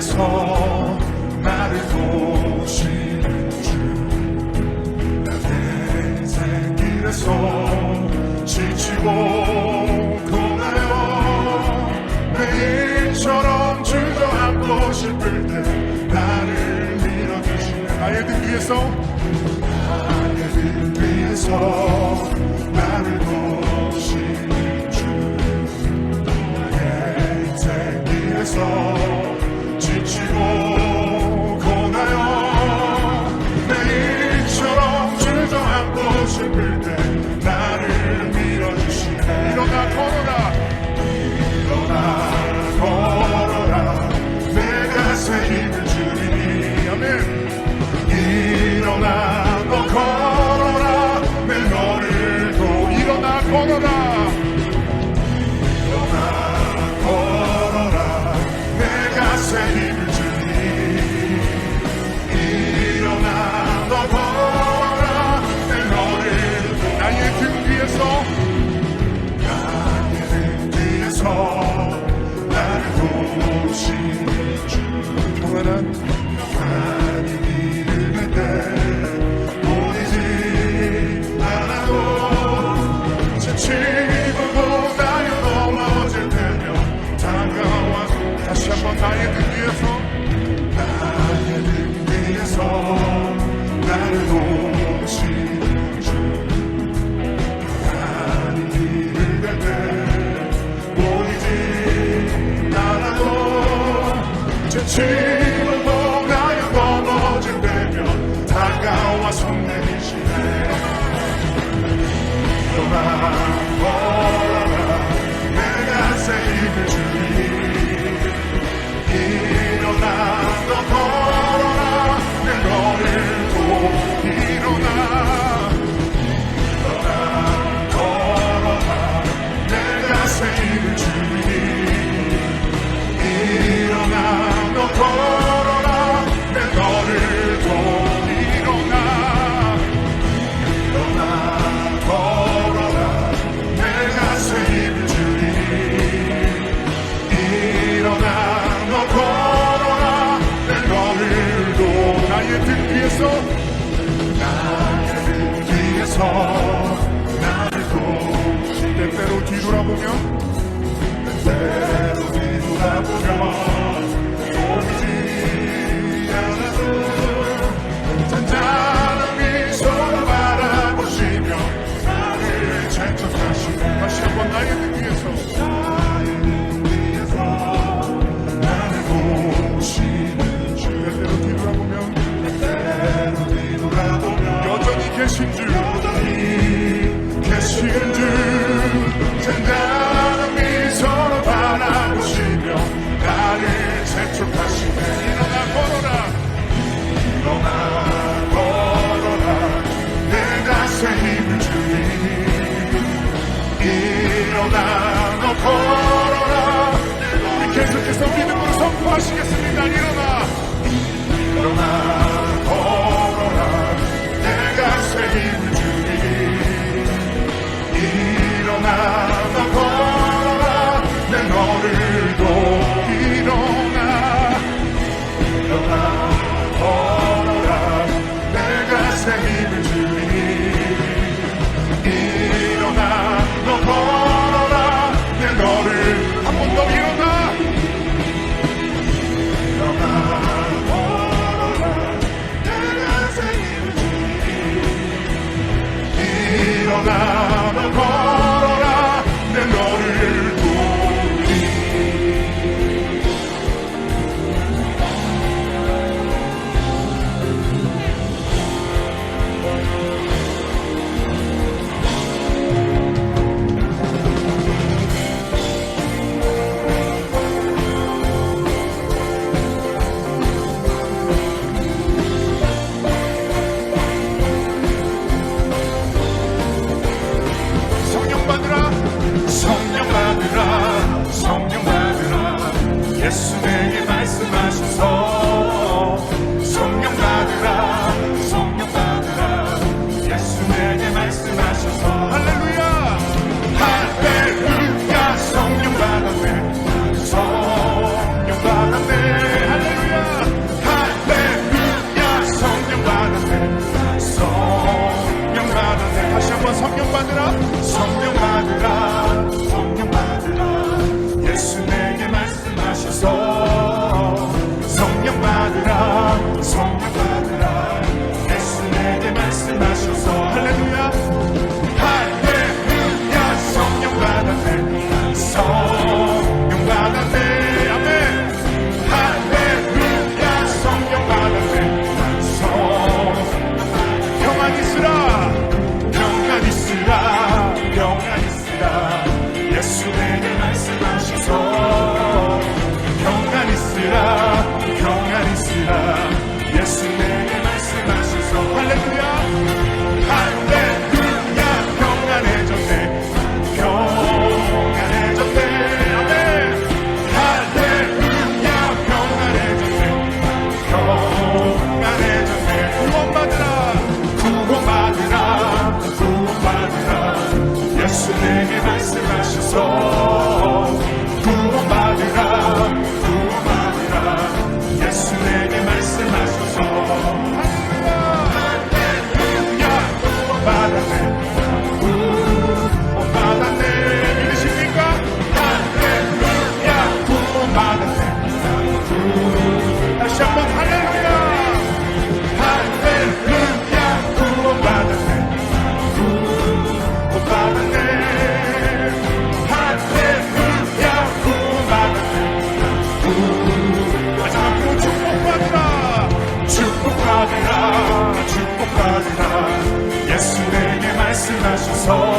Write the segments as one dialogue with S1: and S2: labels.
S1: 위에서 나를 보시는 주나 인생 길에서 지치고 고나요 매일처럼 그 주저앉고 싶을 때 나를 밀어주시는
S2: 나의 등 위에서.
S1: 나의 등 위에서 나를 보시는 주 나의 인생 길에서
S2: 주께서
S1: 나를 돕시
S2: 때때로 뒤돌아보며
S1: 때때로 뒤돌아보며 보이지 않아도 잔잔한 미소로 바라보시며 나를 잘척하시고
S2: 다시 한번 나의 등 위에서
S1: 나의 등 위에서 나를 보시는 주
S2: 때때로 뒤돌아보면
S1: 때때로 뒤돌아보면
S2: 여전히 계신
S1: 줄
S2: 모시겠습니다. 일어나.
S1: 일어나. 예수 내게 말씀하소서. 예수 내게 말씀하셔서.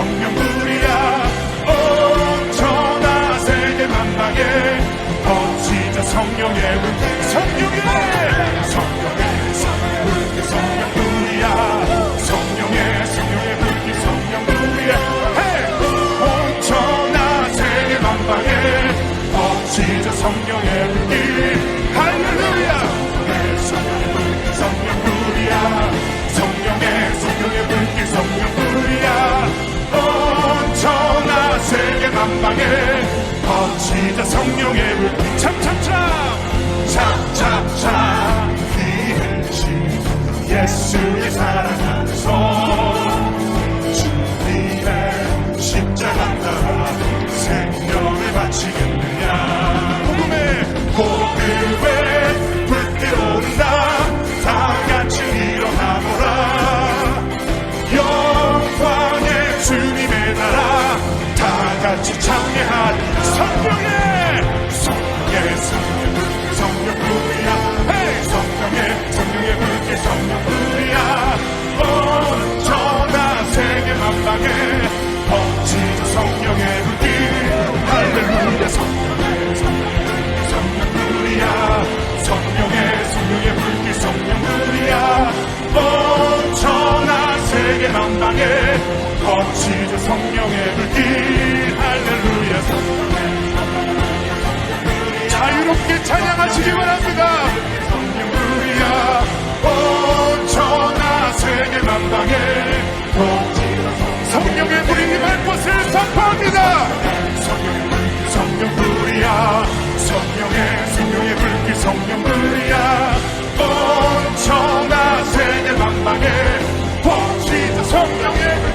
S1: 성령 부리라 온천하 세계 만방에 거치자 성령의 문 성령 감방에 거치자 성령의 불빛. 참참참. 참참참. 이 행신 예수의 사랑 안에서 지저 성령의 그 불길. 할렐루야. 자유롭게 찬양하시기 바랍니다. 성령 불리야. 온천하 세계 만방에 성령의 불이 임할 것을 선포합니다. 성령 우리야. 성령의 성령의 불길 성령 불리야. 온천하 세계 만방에 복지자 성령의 불길